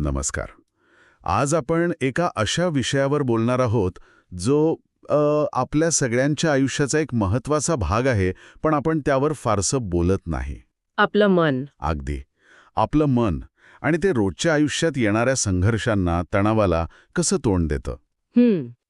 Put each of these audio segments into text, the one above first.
नमस्कार. आज आपण एका अशा विषयावर बोलणार आहोत जो आपल्या सगळ्यांच्या आयुष्याचा एक महत्त्वाचा भाग आहे पण आपण त्यावर फारसं बोलत नाही. आपलं मन. अगदी. आपलं मन आणि ते रोजच्या आयुष्यात येणाऱ्या संघर्षांना तणावाला कसं तोंड देतं?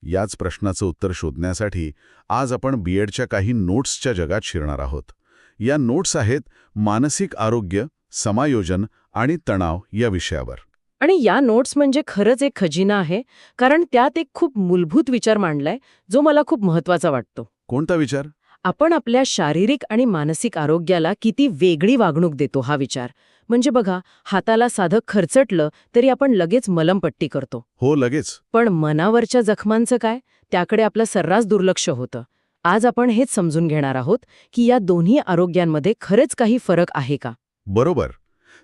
याच प्रश्नाचं उत्तर शोधण्यासाठी आज आपण बीएडच्या काही नोट्सच्या जगात शिरणार आहोत. या नोट्स आहेत मानसिक आरोग्य समायोजन आणि तणाव या विषयावर. आणि या नोट्स म्हणजे खरंच एक खजिना आहे कारण त्यात एक खूप मूलभूत विचार मांडलाय जो मला खूप महत्त्वाचा वाटतो. कोणता विचार? आपण आपल्या शारीरिक आणि मानसिक आरोग्याला किती वेगळी वागणूक देतो हा विचार. म्हणजे बघा हाताला साधं खरचटलं तरी आपण लगेच मलमपट्टी करतो. हो लगेच. पण मनावरच्या जखमांचं काय? त्याकडे आपलं सर्रास दुर्लक्ष होतं. आज आपण हेच समजून घेणार आहोत की या दोन्ही आरोग्यांमध्ये खरंच काही फरक आहे का? बरोबर.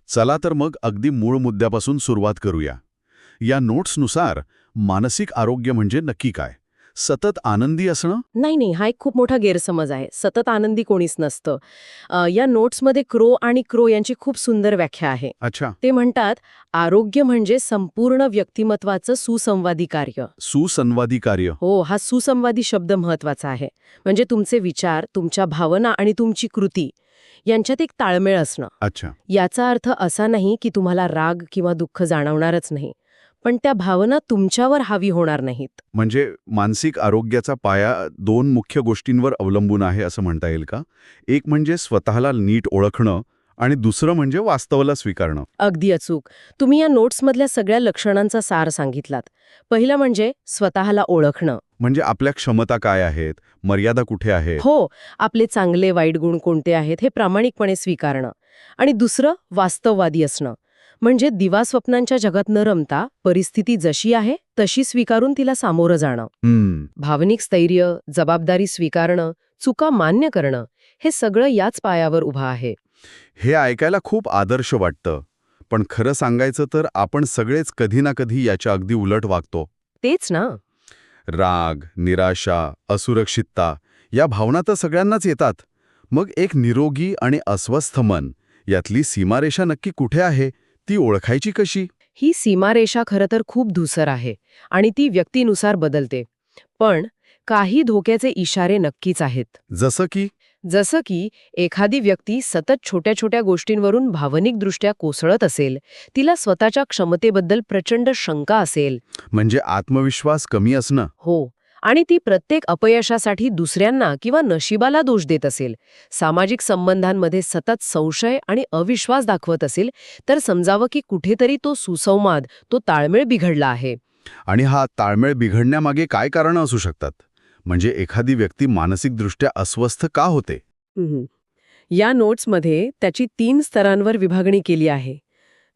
चला तर मग अगदी मूळ मुद्द्यापासून सुरुवात करूया. या नोट्सनुसार मानसिक आरोग्य म्हणजे नक्की काय? सतत आनंदी असणं? नाही नाही हा एक खूप मोठा गैरसमज आहे. सतत आनंदी कोणीच नसतं. या नोट्समध्ये क्रो आणि क्रो यांची खूप सुंदर व्याख्या आहे. अच्छा. ते म्हणतात आरोग्य म्हणजे संपूर्ण व्यक्तिमत्वाचं सुसंवादी कार्य. सुसंवादी कार्य. हो हा सुसंवादी शब्द महत्त्वाचा आहे. म्हणजे तुमचे विचार तुमच्या भावना आणि तुमची कृती. यांच्यात एक ताळमेळ असणं. अच्छा. याचा अर्थ असा नाही की तुम्हाला राग किंवा दुःख जाणवणारच नाही पण त्या भावना तुमच्यावर हावी होणार नाहीत. म्हणजे मानसिक आरोग्याचा पाया दोन मुख्य गोष्टींवर अवलंबून आहे असं म्हणता येईल का? एक म्हणजे स्वतःला नीट ओळखणं आणि दुसरं म्हणजे वास्तवाला स्वीकारणं. अगदी अचूक. तुम्ही या नोट्समधल्या सगळ्या लक्षणांचा सार सांगितलात. पहिलं म्हणजे स्वतःला ओळखणं. म्हणजे आपल्या क्षमता काय आहेत? मर्यादा कुठे आहेत? हो आपले चांगले वाईट गुण कोणते आहेत हे प्रामाणिकपणे स्वीकारणं. आणि दुसरं वास्तववादी असणं. म्हणजे दिवास्वप्नांच्या जगात न रमता परिस्थिती जशी आहे तशी स्वीकारून तिला सामोरं जाणं. भावनिक स्थैर्य जबाबदारी स्वीकारणं चुका मान्य करणं हे सगळं याच पायावर उभं आहे. हे ऐकायला खूप आदर्श वाटतं. पण खरं सांगायचं तर आपण सगळेच कधी ना कधी याच्या अगदी उलट वागतो. तेच ना. राग निराशा असुरक्षितता या भावना तर सगळ्यांनाच येतात. मग एक निरोगी आणि अस्वस्थ मन यातली सीमारेषा नक्की कुठे आहे? ती ओळखायची कशी? ही सीमारेषा खरं तर खूप धुसर आहे आणि ती व्यक्तीनुसार बदलते. पण काही धोक्याचे इशारे नक्कीच आहेत. जसं की? जसं की एखादी व्यक्ती सतत छोट्या छोट्या गोष्टींवरून भावनिकदृष्ट्या कोसळत असेल तिला स्वतःच्या क्षमतेबद्दल प्रचंड शंका असेल. म्हणजे आत्मविश्वास कमी असणं. हो आणि ती प्रत्येक अपयशासाठी दुसऱ्यांना किंवा नशिबाला दोष देत असेल. सामाजिक संबंधांमध्ये सतत संशय आणि अविश्वास दाखवत असेल तर समजावं की कुठेतरी तो सुसंवाद तो ताळमेळ बिघडला आहे. आणि हा ताळमेळ बिघडण्यामागे काय कारणं असू शकतात? म्हणजे एखादी व्यक्ती मानसिकदृष्ट्या अस्वस्थ का होते? या नोट्समध्ये त्याची तीन स्तरांवर विभागणी केली आहे.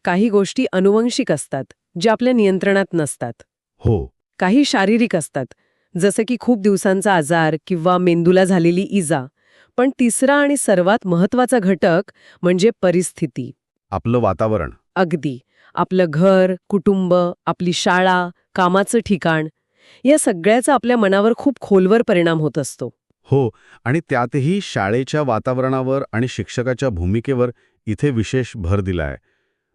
काही गोष्टी अनुवंशिक असतात ज्या आपल्या नियंत्रणात नसतात. हो. काही शारीरिक असतात जसं की खूप दिवसांचा आजार किंवा मेंदूला झालेली इजा. पण तिसरा आणि सर्वात महत्त्वाचा घटक म्हणजे परिस्थिती. आपलं वातावरण. अगदी. आपलं घर कुटुंब आपली शाळा कामाचं ठिकाण या सगळ्याचा आपल्या मनावर खूप खोलवर परिणाम होत असतो. हो आणि त्यातही शाळेच्या वातावरणावर आणि शिक्षकाच्या भूमिकेवर इथे विशेष भर दिलाय.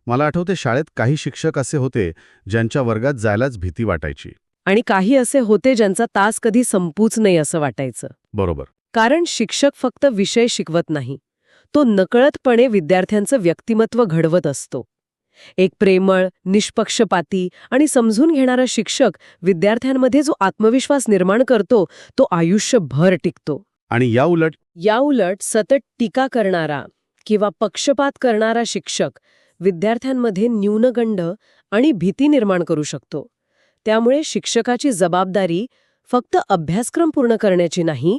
मला आठवते शाळेत काही शिक्षक असे होते ज्यांच्या वर्गात जायलाच भीती वाटायची. आणि काही असे होते ज्यांचा तास कधी संपूच नाही असं वाटायचं. बरोबर. कारण शिक्षक फक्त विषय शिकवत नाही. तो नकळतपणे विद्यार्थ्यांचं व्यक्तिमत्व घडवत असतो. एक प्रेमळ निष्पक्षपाती आणि समजून घेणारा शिक्षक विद्यार्थ्यांमध्ये जो आत्मविश्वास निर्माण करतो तो आयुष्यभर टिकतो. आणि या उलट याउलट सतत टीका करणारा किंवा पक्षपात करणारा शिक्षक विद्यार्थ्यांमध्ये न्यूनगंड आणि भीती निर्माण करू शकतो. त्यामुळे शिक्षकाची जबाबदारी फक्त अभ्यासक्रम पूर्ण करण्याची नाही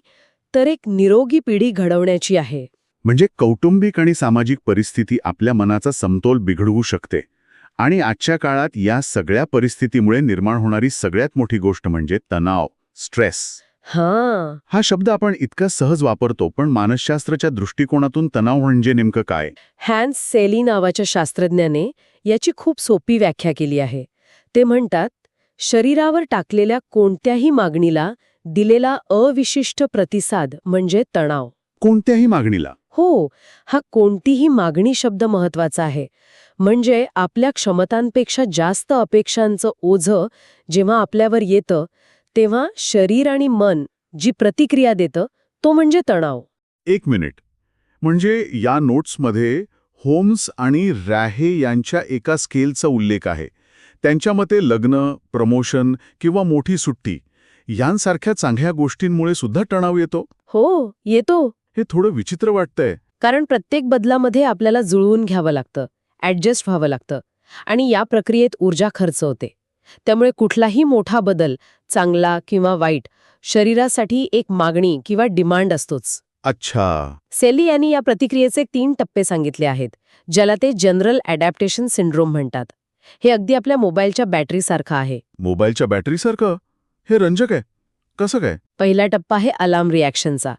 तर एक निरोगी पिढी घडवण्याची आहे. म्हणजे कौटुंबिक आणि सामाजिक परिस्थिती आपल्या मनाचा समतोल बिघडवू शकते. आणि आजच्या काळात या सगळ्या परिस्थितीमुळे निर्माण होणारी सगळ्यात मोठी गोष्ट म्हणजे तणाव स्ट्रेस. हां. हा शब्द आपण इतका सहज वापरतो पण मानसशास्त्राच्या दृष्टिकोनातून तणाव म्हणजे नेमकं काय? हॅन्स सेली नावाच्या शास्त्रज्ञाने याची खूप सोपी व्याख्या केली आहे. ते म्हणतात शरीरावर टाकलेल्या कोणत्याही मागणीला दिलेला अविशिष्ट प्रतिसाद म्हणजे तणाव. कोणत्याही मागणीला? हो हा कोणतीही मागणी शब्द महत्त्वाचा आहे. म्हणजे आपल्या क्षमतांपेक्षा जास्त अपेक्षांचं ओझं जेव्हा आपल्यावर येतं तेव्हा शरीर आणि मन जी प्रतिक्रिया देतं तो म्हणजे तणाव. एक मिनिट. म्हणजे या नोट्समध्ये होम्स आणि रॅहे यांच्या एका स्केलचा उल्लेख आहे. त्यांच्या मते लग्न प्रमोशन किंवा मोठी सुट्टी यांसारख्या चांगल्या गोष्टींमुळे सुद्धा तणाव येतो? हो येतो. हे थोडं विचित्र वाटतंय. कारण प्रत्येक बदलामध्ये आपल्याला जुळवून घ्यावं लागतं ॲडजस्ट व्हावं लागतं आणि या प्रक्रियेत ऊर्जा खर्च होते. त्यामुळे कुठलाही मोठा बदल चांगला किंवा वाईट शरीरासाठी एक मागणी किंवा डिमांड असतोच. अच्छा. सेली यांनी या प्रतिक्रियेचे तीन टप्पे सांगितले आहेत ज्याला ते जनरल अडॅप्टेशन सिंड्रोम म्हणतात. हे अगदी आपल्या मोबाईलच्या बॅटरीसारखं आहे. मोबाईलच्या बॅटरीसारखं? हे रंजक आहे. कसं काय? पहिला टप्पा आहे अलार्म रिॲक्शनचा.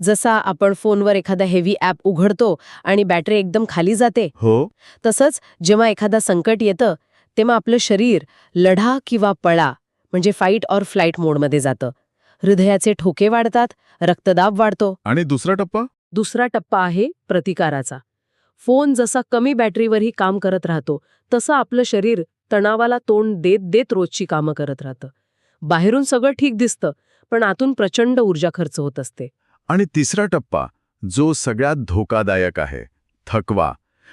जसा आपण फोनवर एखादा हेवी ॲप उघडतो आणि बॅटरी एकदम खाली जाते हो. तसंच जेव्हा एखादा संकट येतं तेव्हा आपलं शरीर लढा किंवा पळा म्हणजे फाईट ऑर फ्लाईट मोडमध्ये जातं. हृदयाचे ठोके वाढतात रक्तदाब वाढतो. आणि दुसरा टप्पा? दुसरा टप्पा आहे प्रतिकाराचा. फोन जसा कमी बॅटरीवरही काम करत राहतो तसं आपलं शरीर तणावाला तोंड देत देत रोजची कामं करत राहतं. बाहेरून सगळं ठीक दिसतं पण आतून प्रचंड ऊर्जा खर्च होत असते. आणि तिसरा टप्पा जो सगळ्यात धोकादायक आहे थकवा.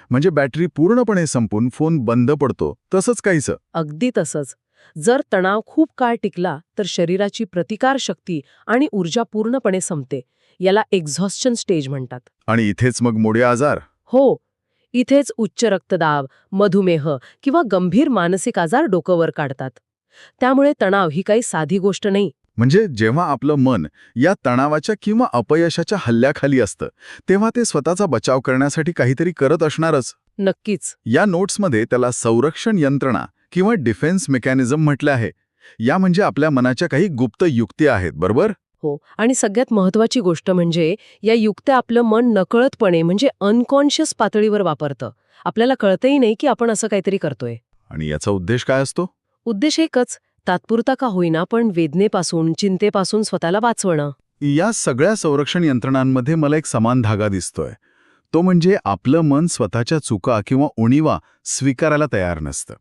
म्हणजे बॅटरी पूर्णपणे संपून फोन बंद पडतो तसंच काहीचं अगदी तसंच. जर तणाव खूप काळ टिकला तर शरीराची प्रतिकारशक्ती आणि ऊर्जा पूर्णपणे संपते. याला एक्झॉस्शन स्टेज म्हणतात. आणि इथेच मग मोडे आजार. हो. इथेच उच्च रक्तदाब मधुमेह किंवा गंभीर मानसिक आजार डोकंवर काढतात. त्यामुळे तणाव ही काही साधी गोष्ट नाही. म्हणजे जेव्हा आपलं मन या तणावाच्या किंवा अपयशाच्या हल्ल्याखाली असतं तेव्हा ते स्वतःचा बचाव करण्यासाठी काहीतरी करत असणारच. नक्कीच. या नोट्समध्ये त्याला संरक्षण यंत्रणा किंवा डिफेन्स मेकॅनिझम म्हटलं आहे. या म्हणजे आपल्या मनाच्या काही गुप्त युक्ती आहेत बरोबर? हो आणि सगळ्यात महत्वाची गोष्ट म्हणजे या युक्त्या आपलं मन नकळतपणे म्हणजे अनकॉन्शियस पातळीवर वापरतं. आपल्याला कळतही नाही की आपण असं काहीतरी करतोय. आणि याचा उद्देश काय असतो? उद्देश एकच तात्पुरता का होईना पण वेदनेपासून चिंतेपासून स्वतःला वाचवणं. या सगळ्या संरक्षण यंत्रणांमध्ये मला एक समान धागा दिसतोय. तो म्हणजे आपलं मन स्वतःच्या चुका किंवा उणीवा स्वीकारायला तयार नसतं.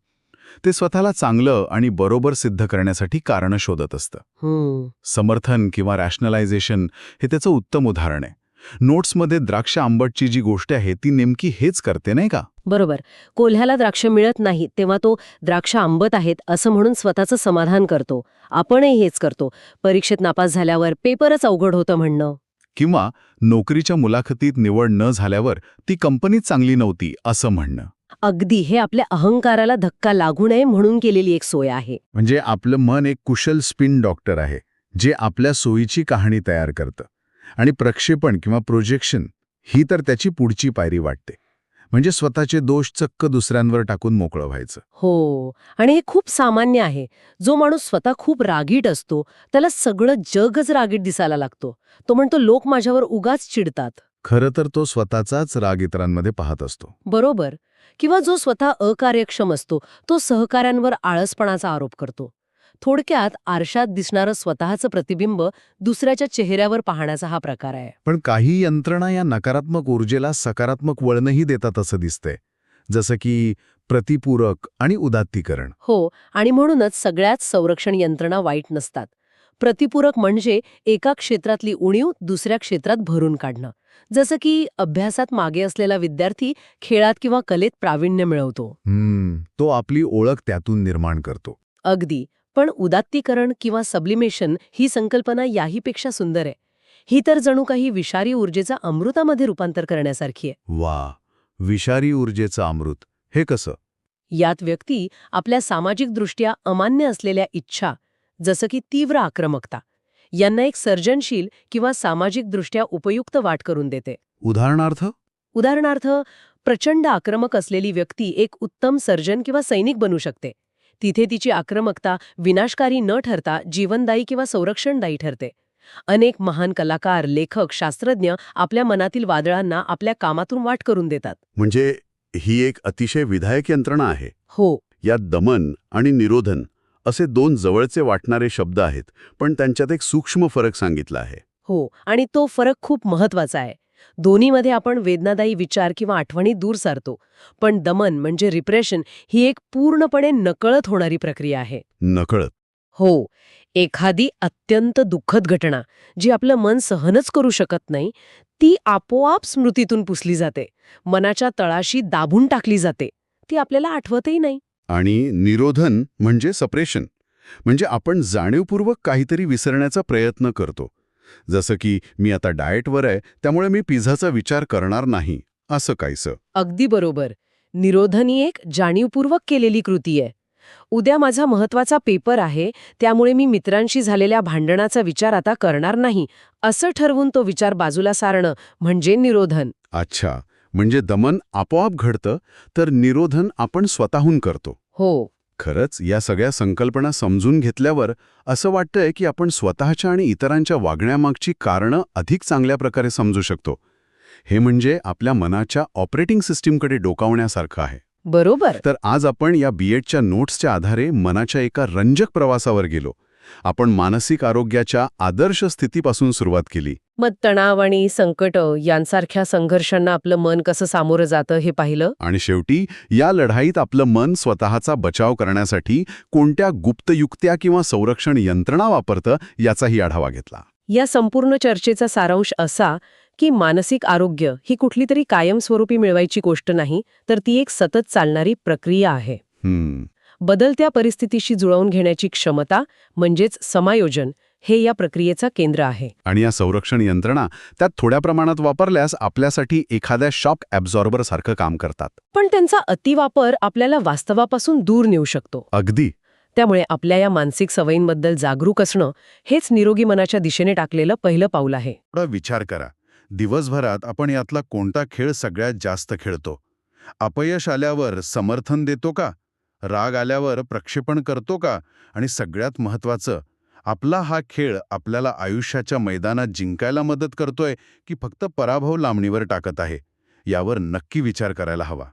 ते स्वतःला चांगलं आणि बरोबर सिद्ध करण्यासाठी कारणं शोधत असतं. समर्थन किंवा रॅशनलायझेशन हे त्याचं उत्तम उदाहरण आहे. नोट्समध्ये द्राक्ष आंबटची जी गोष्ट आहे ती नेमकी हेच करते नाही का? बरोबर. कोल्ह्याला द्राक्ष मिळत नाही तेव्हा तो द्राक्ष आंबत आहेत असं म्हणून स्वतःचं समाधान करतो. आपणही हेच करतो. परीक्षेत नापास झाल्यावर पेपरच अवघड होतं म्हणणं. किंवा नोकरीच्या मुलाखतीत निवड न झाल्यावर ती कंपनीच चांगली नव्हती असं म्हणणं. अगदी. हे आपल्या अहंकाराला धक्का लागू नये म्हणून केलेली एक सोय आहे. म्हणजे आपलं मन एक कुशल स्पिन डॉक्टर आहे जे आपल्या सोयीची कहाणी तयार करतं. आणि प्रक्षेपण किंवा प्रोजेक्शन ही तर त्याची पुढची पायरी वाटते. म्हणजे स्वतःचे दोष चक्क दुसऱ्यांवर टाकून मोकळं व्हायचं. हो आणि हे खूप सामान्य आहे. जो माणूस स्वतः खूप रागीट असतो त्याला सगळं जगच रागीट दिसायला लागतो. तो म्हणतो लोक माझ्यावर उगाच चिडतात. खरं तर तो स्वतःचाच राग इतरांमध्ये पाहत असतो. बरोबर. किंवा जो स्वतः अकार्यक्षम असतो तो सहकाऱ्यांवर आळसपणाचा आरोप करतो. थोडक्यात आरशात दिसणारं स्वतःचं प्रतिबिंब दुसऱ्याच्या चेहऱ्यावर पाहण्याचा हा प्रकार आहे. पण काही यंत्रणा या नकारात्मक ऊर्जेला सकारात्मक वळणही देतात असं दिसतंय. जसं की प्रतिपूरक आणि उदात्तीकरण. हो आणि म्हणूनच सगळ्याच संरक्षण यंत्रणा वाईट नसतात. प्रतिपूरक म्हणजे एका क्षेत्रातली उणीव दुसऱ्या क्षेत्रात भरून काढणं. जसं की अभ्यासात मागे असलेला विद्यार्थी खेळात किंवा कलेत प्रावीण्य मिळवतो. तो आपली ओळख त्यातून निर्माण करतो. अगदी. पण उदात्तीकरण किंवा सब्लिमेशन ही संकल्पना याहीपेक्षा सुंदर आहे. ही तर जणू काही विषारी ऊर्जेचा अमृतामध्ये रूपांतर करण्यासारखी आहे. वा विषारी ऊर्जेचं अमृत. हे कसं? यात व्यक्ती आपल्या सामाजिकदृष्ट्या अमान्य असलेल्या इच्छा जसं की तीव्र आक्रमकता यांना एक सर्जनशील किंवा सामाजिकदृष्ट्या उपयुक्त वाट करून देते. उदाहरणार्थ? उदाहरणार्थ प्रचंड आक्रमक असलेली व्यक्ती एक उत्तम सर्जन किंवा सैनिक बनू शकते. तिथे तिची आक्रमकता विनाशकारी न ठरता जीवनदायी किंवा संरक्षणदायी ठरते. अनेक महान कलाकार लेखक शास्त्रज्ञ आपल्या मनातील वादळांना आपल्या कामातून वाट करून देतात. म्हणजे ही एक अतिशय विधायक यंत्रणा आहे. हो. यात दमन आणि निरोधन असे दोन जवळचे वाटणारे शब्द आहेत पण त्यांच्यात एक सूक्ष्म फरक सांगितला आहे. हो आणि तो फरक खूप महत्त्वाचा आहे. दोन्हीमध्ये आपण वेदनादायी विचार किंवा आठवणी दूर सारतो. पण दमन म्हणजे रिप्रेशन ही एक पूर्णपणे नकळत होणारी प्रक्रिया आहे. नकळत. हो एखादी अत्यंत दुःखद घटना जी आपलं मन सहनच करू शकत नाही ती आपोआप स्मृतीतून पुसली जाते. मनाच्या तळाशी दाबून टाकली जाते. ती आपल्याला आठवतही नाही. आणि निरोधन म्हणजे सप्रेशन म्हणजे आपण जाणीवपूर्वक काहीतरी विसरण्याचा प्रयत्न करतो. जसं की मी आता डाएटवर आहे त्यामुळे मी पिझ्झाचा विचार करणार नाही असं काहीसं. अगदी बरोबर. निरोधन ही एक जाणीवपूर्वक केलेली कृती आहे. उद्या माझा महत्त्वाचा पेपर आहे त्यामुळे मी मित्रांशी झालेल्या भांडणाचा विचार आता करणार नाही असं ठरवून तो विचार बाजूला सारणं म्हणजे निरोधन. अच्छा. म्हणजे दमन आपोआप घडतं तर निरोधन आपण स्वतःहून करतो. हो. खरंच या सगळ्या संकल्पना समजून घेतल्यावर असं वाटतंय की आपण स्वतःच्या आणि इतरांच्या वागण्यामागची कारणं अधिक चांगल्या प्रकारे समजू शकतो. हे म्हणजे आपल्या मनाच्या ऑपरेटिंग सिस्टीमकडे डोकावण्यासारखं आहे. बरोबर. तर आज आपण या बीएडच्या नोट्सच्या आधारे मनाच्या एका रंजक प्रवासावर गेलो. आपण मानसिक आरोग्याच्या आदर्श स्थितीपासून सुरुवात केली. मग तणाव आणि संकट यांसारख्या संघर्षांना आपलं मन कसं सामोरं जातं हे पाहिलं? आणि शेवटी या लढाईत आपलं मन स्वतःचा बचाव करण्यासाठी कोणत्या गुप्त युक्त्या किंवा संरक्षण यंत्रणा वापरतं याचाही आढावा घेतला. या संपूर्ण चर्चेचा सारांश असा की मानसिक आरोग्य ही कुठली तरी कायमस्वरूपी मिळवायची गोष्ट नाही तर ती एक सतत चालणारी प्रक्रिया आहे. हम्म. बदलत्या परिस्थितीशी जुळवून घेण्याची क्षमता म्हणजेच समायोजन हे या प्रक्रियेचा केंद्र आहे. आणि या संरक्षण यंत्रणा त्यात थोड्या प्रमाणात वापरल्यास आपल्यासाठी एखाद्या शॉक ॲब्झॉर्बर सारखं काम करतात. पण त्यांचा अतिवापर आपल्याला वास्तवापासून दूर नेऊ शकतो. अगदी. त्यामुळे आपल्या या मानसिक सवयींबद्दल जागरूक असणं हेच निरोगी मनाच्या दिशेने टाकलेलं पहिलं पाऊल आहे. थोडा विचार करा. दिवसभरात आपण यातला कोणता खेळ सगळ्यात जास्त खेळतो? अपयश आल्यावर समर्थन देतो का? राग आल्यावर प्रक्षेपण करतो का? आणि सगळ्यात महत्त्वाचं आपला हा खेळ आपल्याला आयुष्याच्या मैदानात जिंकायला मदत करतोय की फक्त पराभव लांबणीवर टाकत आहे? यावर नक्की विचार करायला हवा.